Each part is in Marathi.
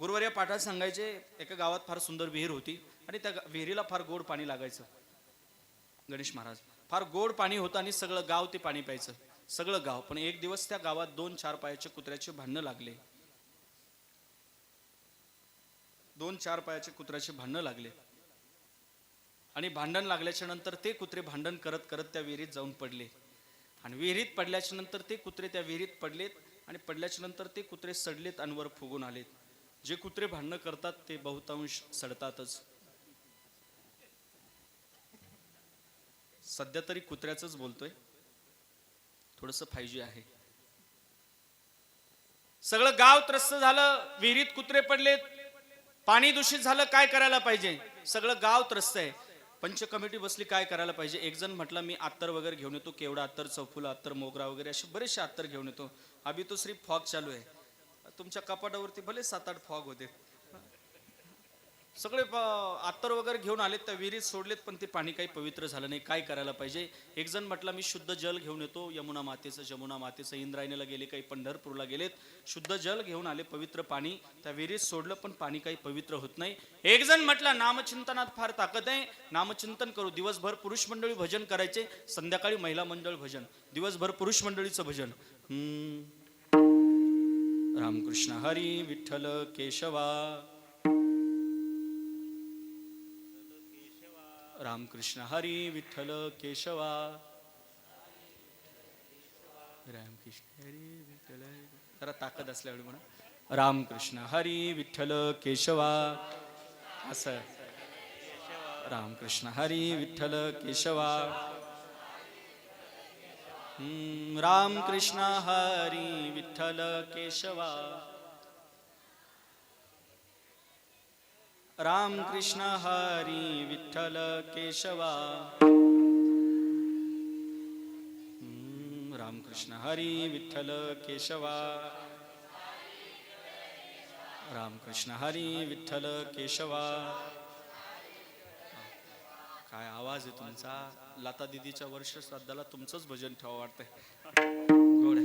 गुरुवार्या पाठात सांगायचे एका गावात फार सुंदर विहीर होती आणि त्या विहिरीला फार गोड पाणी लागायचं. गणेश महाराज फार गोड पाणी होतं आणि सगळं गाव ते पाणी प्यायचं. सगळं गाव पण एक दिवस त्या गावात दोन चार पायाचे कुत्र्याचे भांडणं लागले. दोन चार पायाचे कुत्र्याचे भांडणं लागले. आणि भांडण लागल्याच्या नंतर ते कुत्रे भांडण करत करत त्या विहिरीत जाऊन पडले. आणि विहिरीत पडल्याच्या नंतर ते कुत्रे त्या विहिरीत पडलेत आणि पडल्याच्या नंतर ते कुत्रे सडलेत आणि वर फुगून आलेत. जे कुत्रे भांडणं करतात ते बहुतांश सडतातच. सध्या तरी कुत्र्याच बोलतोय. थोडस फायजी आहे. सगळं गाव त्रस्त झालं विहिरीत कुत्रे पडलेत. पाणी दूषित झालं काय करायला पाहिजे? सगळं गाव त्रस्त आहे. पंच कमिटी बसली काय करायला पाहिजे? एक जण म्हटलं मी अत्तर वगैरे घेऊन येतो. केवढा अत्तर चौफुला अत्तर मोगरा वगैरे असे बरेचसे अत्तर घेऊन येतो. अभि तो श्री फॉग चालू आहे. तुमच्या कपाटावरती भले सात आठ फॉग होते. सगळे आत्तर वगैरे घेऊन आलेत त्या विहिरीत सोडलेत पण ते पाणी काही पवित्र झालं नाही. काय करायला पाहिजे? एक जण म्हटला मी शुद्ध जल घेऊन येतो. यमुना मातेचं जमुना मातेचं इंद्रायणीला गेले काही पंढरपूरला गेलेत. शुद्ध जल घेऊन आले पवित्र पाणी. त्या विहिरीत सोडलं पण पाणी काही पवित्र होत नाही. एक जण म्हटला नामचिंतनात फार ताकद आहे. नामचिंतन करू. दिवसभर पुरुष मंडळी भजन करायचे. संध्याकाळी महिला मंडळ भजन. दिवसभर पुरुष मंडळीचं भजन. हम्म. रामकृष्ण हरी विठ्ठल केशवा। रामकृष्ण हरी विठ्ठल केशवा। रामकृष्ण हरी विठ्ठल। जरा ताकद असल्यामुळे म्हणा. रामकृष्ण हरी विठ्ठल केशवा। असं. रामकृष्ण हरी विठ्ठल केशवा। रामकृष्ण हरी विठ्ठल केशवा। रामकृष्ण हरी विठ्ठल केशवा। रामकृष्ण हरी विठ्ठल केशवा। रामकृष्ण हरी विठ्ठल केशवा। काय आवाज आहे तुमचा? लता दिदीच्या वर्ष श्राद्धाला तुमचंच भजन ठेवा वाटतंय. गोड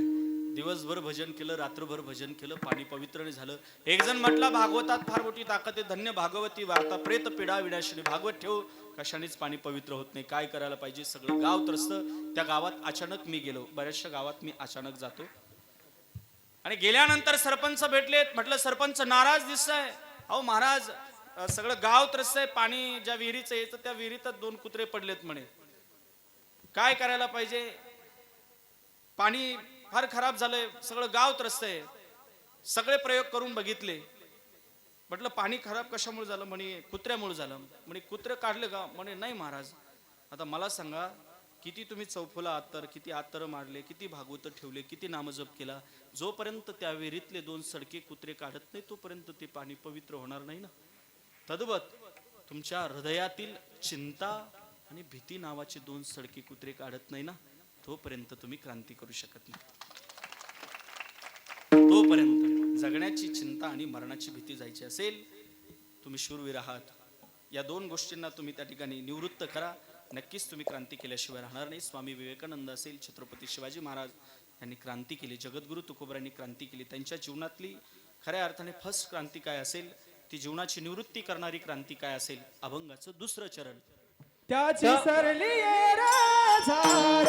दिवसभर भजन केलं रात्रभर भजन केलं पाणी पवित्र झालं. एक जण म्हटला भागवतात फार मोठी ताकद आहे. धन्य भागवती वार्ता प्रेत पिडा विनाशिनी. भागवत ठेव कशानेच पाणी पवित्र होत नाही. काय करायला पाहिजे? सगळं गाव त्रस्त. त्या गावात अचानक मी गेलो. बऱ्याचशा गावात मी अचानक जातो. आणि गेल्यानंतर सरपंच भेटलेत. म्हटलं सरपंच नाराज दिसत आहे अहो महाराज सगळं गाव त्रस्त आहे पाणी ज्या विहिरीचं तर त्या विहिरीतच दोन कुत्रे पडलेत म्हणे. काय करायला पाहिजे? पाणी फार खराब झालंय सगळं गाव त्रस्त आहे. सगळे प्रयोग करून बघितले. म्हटलं पाणी खराब कशामुळे झालं? म्हणे कुत्र्यामुळे झालं. म्हणे कुत्रे काढले का? म्हणे नाही महाराज. आता मला सांगा किती तुम्ही चौफुला आत्तर किती आत्तर मारले किती भागवत ठेवले किती नामजप केला? जोपर्यंत त्या विहिरीतले दोन सडके कुत्रे काढत नाही तोपर्यंत ते पाणी पवित्र होणार नाही ना? तद्वत तुमच्या हृदयातील चिंता आणि भीती नावाचे दोन सडकी कुत्रे काढत नाही ना तोपर्यंत तुम्ही क्रांती करू शकत नाही. तोपर्यंत जगण्याची चिंता आणि मरणाची भीती जायची असेल तुम्ही शूरवीर आहात. या दोन गोष्टींना तुम्ही त्या ठिकाणी निवृत्त करा. नक्कीच तुम्ही क्रांती केल्याशिवाय राहणार नाही. स्वामी विवेकानंद असेल छत्रपती शिवाजी महाराज यांनी क्रांती केली जगद्गुरु तुकोबरांनी क्रांती केली त्यांच्या जीवनातली खऱ्या अर्थाने फर्स्ट क्रांती काय असेल ती जीवनाची निवृत्ती करणारी क्रांती काय असेल? अभंगाचं दुसरं चरण. त्याची सरली झाड